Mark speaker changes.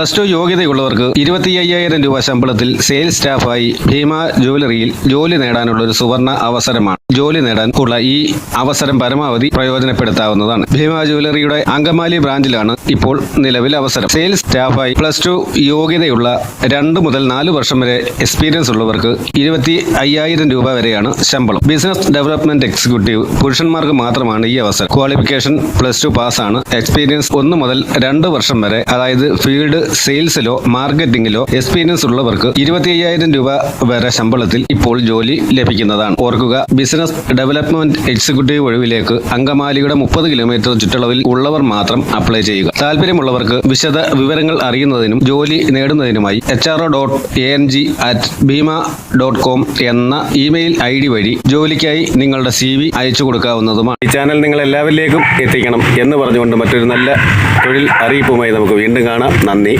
Speaker 1: Plus two യോഗ്യതയുള്ളവർക്ക് ഇരുപത്തി അയ്യായിരം രൂപ ശമ്പളത്തിൽ സെയിൽസ് സ്റ്റാഫായി ഭീമ ജുവലറിയിൽ ജോലി നേടാനുള്ള ഒരു സുവർണ അവസരമാണ്. ജോലി നേടാൻ ഉള്ള ഈ അവസരം പരമാവധി പ്രയോജനപ്പെടുത്താവുന്നതാണ്. ഭീമ ജുവലറിയുടെ അങ്കമാലി ബ്രാഞ്ചിലാണ് ഇപ്പോൾ നിലവിൽ അവസരം. സെയിൽസ് സ്റ്റാഫായി പ്ലസ് ടു യോഗ്യതയുള്ള രണ്ട് മുതൽ നാല് വർഷം വരെ എക്സ്പീരിയൻസ് ഉള്ളവർക്ക് ഇരുപത്തി അയ്യായിരം രൂപ വരെയാണ് ശമ്പളം. ബിസിനസ് ഡെവലപ്മെന്റ് എക്സിക്യൂട്ടീവ് പുരുഷന്മാർക്ക് മാത്രമാണ് ഈ അവസരം. ക്വാളിഫിക്കേഷൻ പ്ലസ് ടു പാസ് ആണ് എക്സ്പീരിയൻസ് ഒന്ന് മുതൽ രണ്ട് വർഷം വരെ അതായത് ഫീൽഡ് സെയിൽസിലോ മാർക്കറ്റിംഗിലോ എക്സ്പീരിയൻസ് ഉള്ളവർക്ക് ഇരുപത്തി അയ്യായിരം രൂപ വരെ ശമ്പളത്തിൽ ഇപ്പോൾ ജോലി ലഭിക്കുന്നതാണ്. ഓർക്കുക ബിസിനസ് ഡെവലപ്മെന്റ് എക്സിക്യൂട്ടീവ് ഒഴിവിലേക്ക് അങ്കമാലിയുടെ മുപ്പത് കിലോമീറ്റർ ചുറ്റളവിൽ ഉള്ളവർ മാത്രം അപ്ലൈ ചെയ്യുക. താല്പര്യമുള്ളവർക്ക് വിശദ വിവരങ്ങൾ അറിയുന്നതിനും ജോലി നേടുന്നതിനുമായി H R O dot A N G at Bhima dot com എന്ന ഇമെയിൽ ഐ ഡി വഴി ജോലിക്കായി നിങ്ങളുടെ സി വി അയച്ചു കൊടുക്കാവുന്നതുമാണ്. ഈ ചാനൽ നിങ്ങൾ എല്ലാവരിലേക്കും എത്തിക്കണം എന്ന് പറഞ്ഞുകൊണ്ട് മറ്റൊരു നല്ല തൊഴിൽ അറിയിപ്പുമായി നമുക്ക് വീണ്ടും കാണാം. നന്ദി.